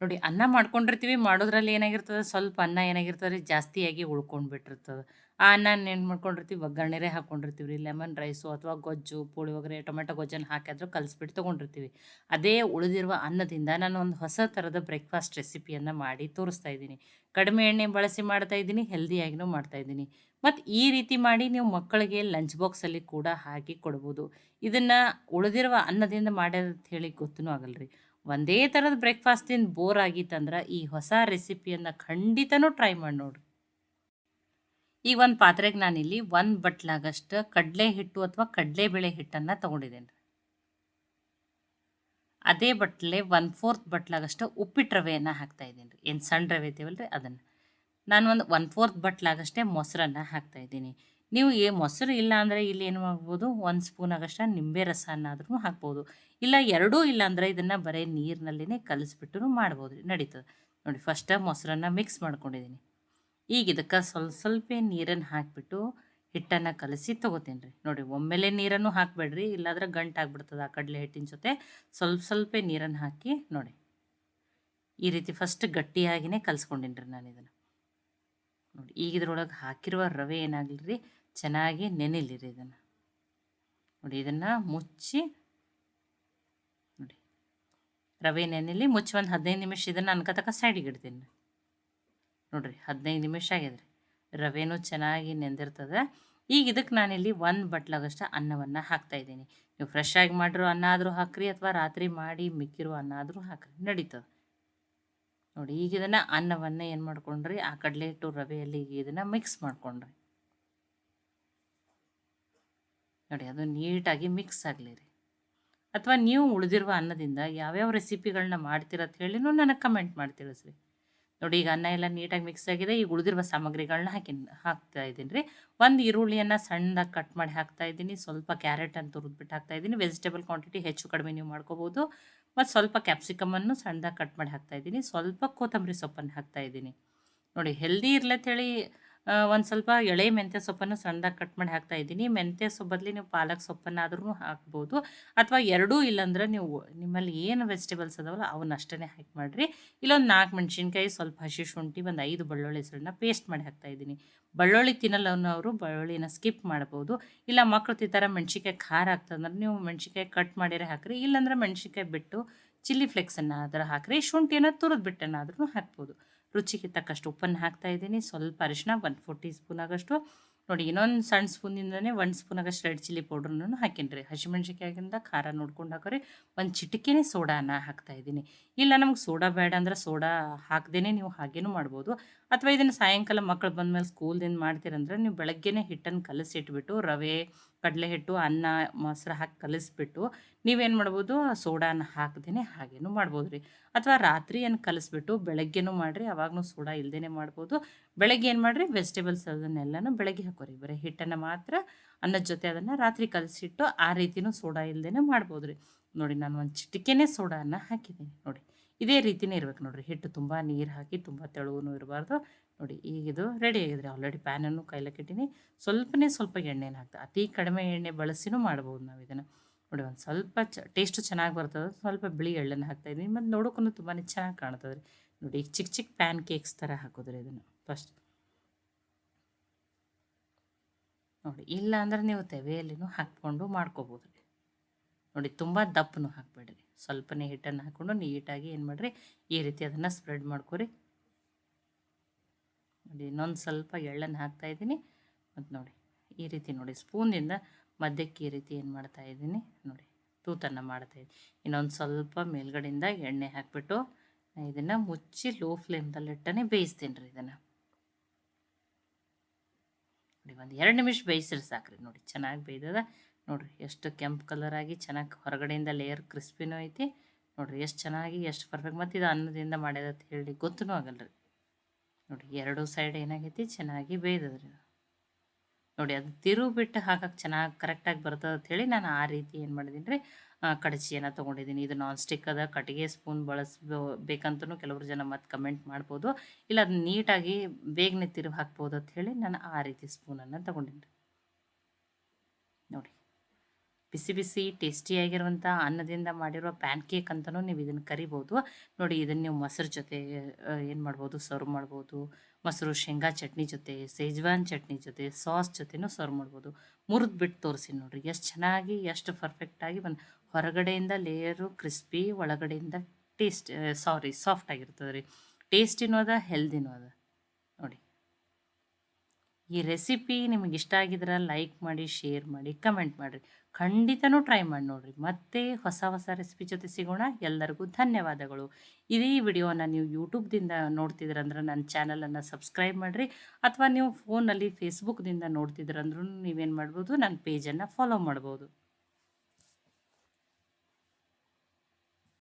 ನೋಡಿ ಅನ್ನ ಮಾಡ್ಕೊಂಡಿರ್ತೀವಿ, ಮಾಡೋದ್ರಲ್ಲಿ ಏನಾಗಿರ್ತದೆ? ಸ್ವಲ್ಪ ಅನ್ನ ಏನಾಗಿರ್ತದೆ ರೀ? ಜಾಸ್ತಿಯಾಗಿ ಉಳ್ಕೊಂಡು ಬಿಟ್ಟಿರ್ತದೆ. ಆ ಅನ್ನ ಏನು ಮಾಡ್ಕೊಂಡಿರ್ತೀವಿ? ಒಗ್ಗರಣೆರೇ ಹಾಕ್ಕೊಂಡಿರ್ತೀವಿ ರೀ. ಲೆಮನ್ ರೈಸು ಅಥವಾ ಗೊಜ್ಜು ಪುಳಿಯೋಗರೆ ಟೊಮೆಟೊ ಗೊಜ್ಜನ್ನು ಹಾಕಿದ್ರು ಕಲಿಸ್ಬಿಟ್ಟು ತೊಗೊಂಡಿರ್ತೀವಿ. ಅದೇ ಉಳಿದಿರುವ ಅನ್ನದಿಂದ ನಾನು ಒಂದು ಹೊಸ ಥರದ ಬ್ರೇಕ್ಫಾಸ್ಟ್ ರೆಸಿಪಿಯನ್ನು ಮಾಡಿ ತೋರಿಸ್ತಾ ಇದ್ದೀನಿ. ಕಡಿಮೆ ಎಣ್ಣೆ ಬಳಸಿ ಮಾಡ್ತಾ ಇದ್ದೀನಿ, ಹೆಲ್ದಿಯಾಗಿನೂ ಮಾಡ್ತಾ ಇದ್ದೀನಿ. ಮತ್ತು ಈ ರೀತಿ ಮಾಡಿ ನೀವು ಮಕ್ಕಳಿಗೆ ಲಂಚ್ ಬಾಕ್ಸಲ್ಲಿ ಕೂಡ ಹಾಕಿ ಕೊಡ್ಬೋದು. ಇದನ್ನು ಉಳಿದಿರುವ ಅನ್ನದಿಂದ ಮಾಡ್ಯಾರ ಅಂತ ಹೇಳಿ ಗೊತ್ತೂ ಆಗಲ್ರಿ. ಒಂದೇ ಥರದ ಬ್ರೇಕ್ಫಾಸ್ಟ್ ತಿಂದು ಬೋರ್ ಆಗಿತ್ತಂದ್ರೆ ಈ ಹೊಸ ರೆಸಿಪಿಯನ್ನು ಖಂಡಿತನೂ ಟ್ರೈ ಮಾಡಿ ನೋಡ್ರಿ ಈಗ ಒಂದು ಪಾತ್ರೆಗೆ ನಾನಿಲ್ಲಿ ಒಂದು ಬಟ್ಲಾಗಷ್ಟು ಕಡಲೆ ಹಿಟ್ಟು ಅಥವಾ ಕಡಲೆಬೇಳೆ ಹಿಟ್ಟನ್ನು ತೊಗೊಂಡಿದ್ದೇನೆ ಅದೇ ಬಟ್ಲೆ ಒನ್ ಫೋರ್ತ್ ಬಟ್ಲಾಗಷ್ಟು ಉಪ್ಪಿಟ್ಟು ರವೆಯನ್ನು ಹಾಕ್ತಾ ಇದ್ದೀನಿ ರೀ ಏನು ಸಣ್ಣ ರವೆ ಇದ್ದೀವಲ್ಲ ರೀ ಅದನ್ನು. ನಾನು ಒಂದು ಒನ್ ಫೋರ್ತ್ ಬಟ್ಲಾಗಷ್ಟೇ ಮೊಸರನ್ನು ಹಾಕ್ತಾ ಇದ್ದೀನಿ. ನೀವು ಏ ಮೊಸರು ಇಲ್ಲ ಅಂದರೆ ಇಲ್ಲಿ ಏನು ಮಾಡ್ಬೋದು? ಒಂದು ಸ್ಪೂನ್ ಆಗಷ್ಟು ನಿಂಬೆ ರಸನಾದ್ರೂ ಹಾಕ್ಬೋದು. ಇಲ್ಲ ಎರಡೂ ಇಲ್ಲ ಅಂದರೆ ಇದನ್ನು ಬರೀ ನೀರಿನಲ್ಲಿನೇ ಕಲಿಸ್ಬಿಟ್ಟು ಮಾಡ್ಬೋದು ನಡೀತದೆ. ನೋಡಿ ಫಸ್ಟ್ ಮೊಸರನ್ನು ಮಿಕ್ಸ್ ಮಾಡ್ಕೊಂಡಿದ್ದೀನಿ ಈಗ ಇದಕ್ಕೆ ಸ್ವಲ್ಪ ಸ್ವಲ್ಪ ನೀರನ್ನು ಹಾಕಿಬಿಟ್ಟು ಹಿಟ್ಟನ್ನು ಕಲಸಿ ತೊಗೋತೀನಿ ರೀ. ನೋಡಿ ಒಮ್ಮೆಲೆ ನೀರನ್ನು ಹಾಕಬೇಡ್ರಿ, ಇಲ್ಲಾಂದ್ರೆ ಗಂಟು ಆಗ್ಬಿಡ್ತದೆ ಆ ಕಡಲೆ ಹಿಟ್ಟಿನ ಜೊತೆ. ಸ್ವಲ್ಪ ಸ್ವಲ್ಪ ನೀರನ್ನು ಹಾಕಿ ನೋಡಿ. ಈ ರೀತಿ ಫಸ್ಟ್ ಗಟ್ಟಿಯಾಗಿಯೇ ಕಲಿಸ್ಕೊಂಡಿನಿ ರೀ ನಾನು ಇದನ್ನು. ನೋಡಿ ಈಗ ಇದ್ರೊಳಗೆ ಹಾಕಿರುವ ರವೆ ಏನಾಗಲಿ ಚೆನ್ನಾಗಿ ನೆನೆಲಿರಿ ಇದನ್ನು. ನೋಡಿ, ಇದನ್ನು ಮುಚ್ಚಿ, ನೋಡಿ, ರವೆ ನೆನೆಲಿ ಮುಚ್ಚಿ ಒಂದು ಹದಿನೈದು ನಿಮಿಷ ಇದನ್ನು ಅನ್ಕತಕ್ಕ ಸೈಡಿಗೆ ಇಡ್ತೀನಿ. ನೋಡಿರಿ, ಹದಿನೈದು ನಿಮಿಷ ಆಗಿದೆ ರವೆನೂ ಚೆನ್ನಾಗಿ ನೆಂದಿರ್ತದೆ. ಈಗ ಇದಕ್ಕೆ ನಾನಿಲ್ಲಿ ಒಂದು ಬಟ್ಲಾಗಷ್ಟು ಅನ್ನವನ್ನು ಹಾಕ್ತಾಯಿದ್ದೀನಿ ನೀವು ಫ್ರೆಶ್ ಆಗಿ ಮಾಡಿರೋ ಅನ್ನ ಆದರೂ ಹಾಕ್ರಿ ಅಥವಾ ರಾತ್ರಿ ಮಾಡಿ ಮಿಕ್ಕಿರೋ ಅನ್ನ ಆದರೂ ಹಾಕ್ರಿ. ನಡೀತದೆ. ನೋಡಿ, ಈಗ ಇದನ್ನು ಅನ್ನವನ್ನು ಏನು ಮಾಡ್ಕೊಂಡ್ರಿ? ಆ ಕಡಲೆ ಹಿಟ್ಟು ರವೆಯಲ್ಲಿ ಈಗ ಇದನ್ನು ಮಿಕ್ಸ್ ಮಾಡ್ಕೊಂಡ್ರಿ. ನೋಡಿ, ಅದು ನೀಟಾಗಿ ಮಿಕ್ಸ್ ಆಗಲಿ ರೀ. ಅಥವಾ ನೀವು ಉಳಿದಿರುವ ಅನ್ನದಿಂದ ಯಾವ್ಯಾವ ರೆಸಿಪಿಗಳನ್ನ ಮಾಡ್ತೀರ ಅಂತ ಹೇಳಿನೂ ನನಗೆ ಕಮೆಂಟ್ ಮಾಡಿ ತಿಳಿಸ್ರಿ. ನೋಡಿ, ಈಗ ಅನ್ನ ಎಲ್ಲ ನೀಟಾಗಿ ಮಿಕ್ಸ್ ಆಗಿದೆ. ಈಗ ಉಳಿದಿರುವ ಸಾಮಗ್ರಿಗಳನ್ನ ಹಾಕಿ, ಹಾಕ್ತಾ ಇದ್ದೀನಿ ರೀ. ಒಂದು ಈರುಳ್ಳಿಯನ್ನು ಸಣ್ಣದಾಗಿ ಕಟ್ ಮಾಡಿ ಹಾಕ್ತಾ ಇದ್ದೀನಿ. ಸ್ವಲ್ಪ ಕ್ಯಾರೆಟ್ ಅಂತ ತುರಿದ್ಬಿಟ್ಟು ಹಾಕ್ತಾ ಇದ್ದೀನಿ. ವೆಜಿಟೇಬಲ್ ಕ್ವಾಂಟಿಟಿ ಹೆಚ್ಚು ಕಡಿಮೆ ನೀವು ಮಾಡ್ಕೋಬೋದು. ಮತ್ತು ಸ್ವಲ್ಪ ಕ್ಯಾಪ್ಸಿಕಮನ್ನು ಸಣ್ಣದಾಗಿ ಕಟ್ ಮಾಡಿ ಹಾಕ್ತಾಯಿದ್ದೀನಿ ಸ್ವಲ್ಪ ಕೊತ್ತಂಬರಿ ಸೊಪ್ಪನ್ನು ಹಾಕ್ತಾಯಿದ್ದೀನಿ ನೋಡಿ ಹೆಲ್ದಿ ಇರ್ಲತ್ತೇಳಿ ಒಂದು ಸ್ವಲ್ಪ ಎಳೆ ಮೆಂತ್ಯ ಸೊಪ್ಪನ್ನು ಸಣ್ಣದಾಗಿ ಕಟ್ ಮಾಡಿ ಹಾಕ್ತಾ ಇದ್ದೀನಿ. ಮೆಂತ್ಯ ಸೊಪ್ಪಲ್ಲಿ ನೀವು ಪಾಲಕ್ ಸೊಪ್ಪನ್ನಾದ್ರೂ ಹಾಕ್ಬೋದು. ಅಥವಾ ಎರಡೂ ಇಲ್ಲಾಂದ್ರೆ ನೀವು ನಿಮ್ಮಲ್ಲಿ ಏನು ವೆಜಿಟೇಬಲ್ಸ್ ಅದಾವಲ್ಲ ಅವನ್ನ ಅಷ್ಟೇ ಹಾಕಿ ಮಾಡಿರಿ. ಇಲ್ಲೊಂದು ನಾಲ್ಕು ಮೆಣಸಿನ್ಕಾಯಿ, ಸ್ವಲ್ಪ ಹಸಿ ಶುಂಠಿ, ಒಂದು ಐದು ಬೆಳ್ಳುಳ್ಳಿ ಹೆಸರನ್ನ ಪೇಸ್ಟ್ ಮಾಡಿ ಹಾಕ್ತಾ ಇದ್ದೀನಿ. ಬೆಳ್ಳುಳ್ಳಿ ತಿನ್ನಲ್ಲ ಅನ್ನೋರು ಬೆಳ್ಳುಳ್ಳಿನ ಸ್ಕಿಪ್ ಮಾಡ್ಬೋದು. ಇಲ್ಲ ಮಕ್ಕಳು ತಿಂತಾರೆ ಮೆಣಸಿನ್ಕಾಯಿ ಖಾರ ಆಗ್ತದಂದ್ರೆ ನೀವು ಮೆಣಸಿನ್ಕಾಯಿ ಕಟ್ ಮಾಡಿರೇ ಹಾಕಿರಿ. ಇಲ್ಲಾಂದ್ರೆ ಮೆಣಸಿನ್ಕಾಯಿ ಬಿಟ್ಟು ಚಿಲ್ಲಿ ಫ್ಲೆಕ್ಸನ್ನು ಅದರ ಹಾಕಿರಿ. ಶುಂಠಿಯನ್ನು ತುರಿದು ಬಿಟ್ಟನ್ನಾದ್ರೂ ಹಾಕ್ಬೋದು. ರುಚಿಗೆ ತಕ್ಕಷ್ಟು ಉಪ್ಪನ್ನು ಹಾಕ್ತಾ ಇದ್ದೀನಿ. ಸ್ವಲ್ಪ ಅರಿಶಿನ ಒಂದು ಫೋರ್ ಟೀ ಸ್ಪೂನ್ ಆಗೋಷ್ಟು. ನೋಡಿ, ಇನ್ನೊಂದು ಸಣ್ಣ ಸ್ಪೂನಿಂದನೇ ಒನ್ ಸ್ಪೂನ್ ಆಗಷ್ಟು ರೆಡ್ ಚಿಲ್ಲಿ ಪೌಡ್ರನ್ನು ಹಾಕಿನ್ರಿ ಹಸಿಮೆಣ್ಸಿಕಾಯಿಂದ ಖಾರ ನೋಡ್ಕೊಂಡು ಹಾಕೋರಿ. ಒಂದು ಚಿಟಿಕೆನೇ ಸೋಡಾನ ಹಾಕ್ತಾ ಇದ್ದೀನಿ. ಇಲ್ಲ, ನಮ್ಗೆ ಸೋಡಾ ಬೇಡ ಅಂದ್ರೆ ಸೋಡಾ ಹಾಕ್ದೇ ನೀವು ಹಾಗೇನೂ ಮಾಡ್ಬೋದು. ಅಥವಾ ಇದನ್ನು ಸಾಯಂಕಾಲ ಮಕ್ಕಳು ಬಂದಮೇಲೆ ಸ್ಕೂಲ್ದಿಂದ ಮಾಡ್ತೀರಂದ್ರೆ ನೀವು ಬೆಳಗ್ಗೆನೇ ಹಿಟ್ಟನ್ನು ಕಲಸಿಟ್ಬಿಟ್ಟು ರವೆ ಕಡಲೆ ಹಿಟ್ಟು ಅನ್ನ, ಮೊಸರು ಹಾಕಿ ಕಲಿಸ್ಬಿಟ್ಟು ನೀವೇನು ಮಾಡ್ಬೋದು ಸೋಡಾನ ಹಾಕ್ದೇ ಹಾಗೇನು ಮಾಡ್ಬೋದು ರೀ ಅಥವಾ ರಾತ್ರಿ ಏನು ಕಲಿಸ್ಬಿಟ್ಟು ಬೆಳಗ್ಗೆನೂ ಮಾಡಿರಿ ಅವಾಗೂ ಸೋಡಾ ಇಲ್ಲದೇ ಮಾಡ್ಬೋದು. ಬೆಳಗ್ಗೆ ಏನು ಮಾಡಿರಿ ವೆಜಿಟೇಬಲ್ಸ್ ಅದನ್ನೆಲ್ಲನೂ ಬೆಳಗ್ಗೆ ಹಾಕೋರಿ. ಬರೀ ಹಿಟ್ಟನ್ನು ಮಾತ್ರ, ಅನ್ನದ ಜೊತೆ ಅದನ್ನು ರಾತ್ರಿ ಕಲಸಿಟ್ಟು ಆ ರೀತಿಯೂ ಸೋಡಾ ಇಲ್ಲದೇ ಮಾಡ್ಬೋದು ರೀ ನೋಡಿ, ನಾನು ಒಂದು ಚಿಟಿಕೆನೇ ಸೋಡಾನ ಹಾಕಿದ್ದೀನಿ. ನೋಡಿ, ಇದೇ ರೀತಿಯೇ ಇರ್ಬೇಕು ನೋಡಿರಿ. ಹಿಟ್ಟು ತುಂಬ ನೀರು ಹಾಕಿ, ತುಂಬ ತೆಳುವೂ ಇರಬಾರ್ದು. ನೋಡಿ, ಈಗಿದು ರೆಡಿ ಆಗಿದ್ರಿ ಆಲ್ರೆಡಿ ಪ್ಯಾನನ್ನು ಕೈಲಕ್ಕಿಟ್ಟಿನಿ ಸ್ವಲ್ಪನೇ ಸ್ವಲ್ಪ ಎಣ್ಣೆನ ಹಾಕ್ತಾ, ಅತಿ ಕಡಿಮೆ ಎಣ್ಣೆ ಬಳಸಿನೂ ಮಾಡ್ಬೋದು ನಾವು ಇದನ್ನು. ನೋಡಿ, ಒಂದು ಸ್ವಲ್ಪ ಚ ಟೇಸ್ಟು ಚೆನ್ನಾಗಿ ಬರ್ತದೆ ಸ್ವಲ್ಪ ಬಿಳಿ ಎಳ್ಳನ್ನು ಹಾಕ್ತಾಯಿದ್ದೀನಿ ಮತ್ತು ನೋಡೋಕ್ಕೂ ತುಂಬಾ ಚೆನ್ನಾಗಿ ಕಾಣ್ತದೆ ನೋಡಿ, ಈಗ ಚಿಕ್ಕ ಚಿಕ್ಕ ಪ್ಯಾನ್ ಕೇಕ್ಸ್ ಥರ ಹಾಕೋದ್ರಿ ಇದನ್ನು ಫಸ್ಟ್ ನೋಡಿ ಇಲ್ಲ ಅಂದ್ರೆ ನೀವು ತೆವೆಯಲ್ಲಿನೂ ಹಾಕ್ಕೊಂಡು ಮಾಡ್ಕೋಬೋದು ರೀ ನೋಡಿ, ತುಂಬ ದಪ್ಪನೂ ಹಾಕ್ಬೇಡ್ರಿ. ಸ್ವಲ್ಪನೇ ಹಿಟ್ಟನ್ನು ಹಾಕ್ಕೊಂಡು ನೀಟಾಗಿ ಏನು ಮಾಡಿರಿ, ಈ ರೀತಿ ಅದನ್ನು ಸ್ಪ್ರೆಡ್ ಮಾಡ್ಕೊರಿ. ನೋಡಿ, ಇನ್ನೊಂದು ಸ್ವಲ್ಪ ಎಳ್ಳನ್ನು ಹಾಕ್ತಾಯಿದ್ದೀನಿ ಮತ್ತು ನೋಡಿ, ಈ ರೀತಿ ನೋಡಿ, ಸ್ಪೂನಿಂದ ಮಧ್ಯಕ್ಕೆ ಈ ರೀತಿ ಏನು ಮಾಡ್ತಾ ಇದ್ದೀನಿ, ನೋಡಿ, ತೂತನ್ನು ಮಾಡ್ತಾಯಿದ್ದೀನಿ ಇನ್ನೊಂದು ಸ್ವಲ್ಪ ಮೇಲ್ಗಡೆಯಿಂದ ಎಣ್ಣೆ ಹಾಕಿಬಿಟ್ಟು ಇದನ್ನು ಮುಚ್ಚಿ ಲೋ ಫ್ಲೇಮ್ದಲ್ಲಿಟ್ಟನೆ ಬೇಯಿಸ್ತೀನಿ ರೀ ಇದನ್ನು. ನೋಡಿ, ಒಂದು ಎರಡು ನಿಮಿಷ ಬೇಯಿಸ್ರಿ ಸಾಕ್ರಿ ನೋಡಿ, ಚೆನ್ನಾಗಿ ಬೇಯ್ದದ. ನೋಡಿರಿ, ಎಷ್ಟು ಕೆಂಪು ಕಲರಾಗಿ ಚೆನ್ನಾಗಿ ಹೊರಗಡೆಯಿಂದ ಲೇಯರ್ ಕ್ರಿಸ್ಪಿನೂ ಐತಿ. ನೋಡಿರಿ, ಎಷ್ಟು ಚೆನ್ನಾಗಿ, ಎಷ್ಟು ಪರ್ಫೆಕ್ಟ್ ಮತ್ತು ಇದು ಅನ್ನದಿಂದ ಮಾಡ್ಯದ ಅಂತ ಹೇಳಿ ಗೊತ್ತೂ ಆಗಲ್ಲ ರೀ ನೋಡಿ, ಎರಡು ಸೈಡ್ ಏನಾಗೈತಿ? ಚೆನ್ನಾಗಿ ಬೇಯ್ದದ್ರಿ ನೋಡಿ, ಅದು ತಿರುವು ಬಿಟ್ಟು ಹಾಕಕ್ಕೆ ಚೆನ್ನಾಗಿ ಕರೆಕ್ಟಾಗಿ ಬರ್ತದೆ ಅಂತ ಹೇಳಿ ನಾನು ಆ ರೀತಿ ಏನು ಮಾಡಿದ್ದೀನಿ ರೀ ಕಡಚಿಯನ್ನು ತೊಗೊಂಡಿದ್ದೀನಿ ಇದು ನಾನ್ ಸ್ಟಿಕ್ ಅದ. ಕಟ್ಟಿಗೆ ಸ್ಪೂನ್ ಬಳಸ್ಬೋ, ಬೇಕಂತನೂ ಕೆಲವರು ಜನ ಮತ್ತೆ ಕಮೆಂಟ್ ಮಾಡ್ಬೋದು. ಇಲ್ಲ ಅದು ನೀಟಾಗಿ ಬೇಗನೆ ತಿರುವು ಹಾಕ್ಬೋದು ಅಂತ ಹೇಳಿ ನಾನು ಆ ರೀತಿ ಸ್ಪೂನನ್ನು ತೊಗೊಂಡಿನಿ ನೋಡಿ. ಬಿಸಿ ಬಿಸಿ ಟೇಸ್ಟಿಯಾಗಿರುವಂಥ ಅನ್ನದಿಂದ ಮಾಡಿರುವ ಪ್ಯಾನ್ ಕೇಕ್ ಅಂತಲೂ ನೀವು ಇದನ್ನು ಕರಿಬೋದು. ನೋಡಿ, ಇದನ್ನು ನೀವು ಮೊಸರು ಜೊತೆ ಏನು ಮಾಡ್ಬೋದು? ಸರ್ವ್ ಮಾಡ್ಬೋದು. ಮೊಸರು, ಶೇಂಗಾ ಚಟ್ನಿ ಜೊತೆ, ಸೇಜ್ವಾನ್ ಚಟ್ನಿ ಜೊತೆ, ಸಾಸ್ ಜೊತೆನೂ ಸರ್ವ್ ಮಾಡ್ಬೋದು. ಮುರಿದು ಬಿಟ್ಟು ತೋರಿಸಿ ನೋಡಿರಿ, ಎಷ್ಟು ಚೆನ್ನಾಗಿ, ಎಷ್ಟು ಪರ್ಫೆಕ್ಟಾಗಿ ಒಂದು ಹೊರಗಡೆಯಿಂದ ಲೇಯರು ಕ್ರಿಸ್ಪಿ ಒಳಗಡೆಯಿಂದ ಟೇಸ್ಟ್ ಸಾರಿ ಸಾಫ್ಟ್ ಆಗಿರ್ತದೆ ರೀ. ಟೇಸ್ಟಿನೂ ಅದ ಹೆಲ್ದಿನೂ ಅದ. ನೋಡಿ. ಈ ರೆಸಿಪಿ ನಿಮಗೆ ಇಷ್ಟ ಆಗಿದ್ರೆ ಲೈಕ್ ಮಾಡಿ ಶೇರ್ ಮಾಡಿ ಕಮೆಂಟ್ ಮಾಡಿರಿ. ಖಂಡಿತನೂ ಟ್ರೈ ಮಾಡಿ ನೋಡಿರಿ. ಮತ್ತೆ ಹೊಸ ಹೊಸ ರೆಸಿಪಿ ಜೊತೆ ಸಿಗೋಣ. ಎಲ್ಲರಿಗೂ ಧನ್ಯವಾದಗಳು. ಇದೇ ವಿಡಿಯೋನ ನೀವು ಯೂಟ್ಯೂಬ್ದಿಂದ ನೋಡ್ತಿದ್ರಂದ್ರೆ ನನ್ನ ಚಾನಲನ್ನು ಸಬ್ಸ್ಕ್ರೈಬ್ ಮಾಡಿರಿ. ಅಥವಾ ನೀವು ಫೋನಲ್ಲಿ ಫೇಸ್ಬುಕ್ದಿಂದ ನೋಡ್ತಿದ್ರಂದ್ರೂ ನೀವೇನು ಮಾಡ್ಬೋದು? ನನ್ನ ಪೇಜನ್ನು ಫಾಲೋ ಮಾಡ್ಬೋದು.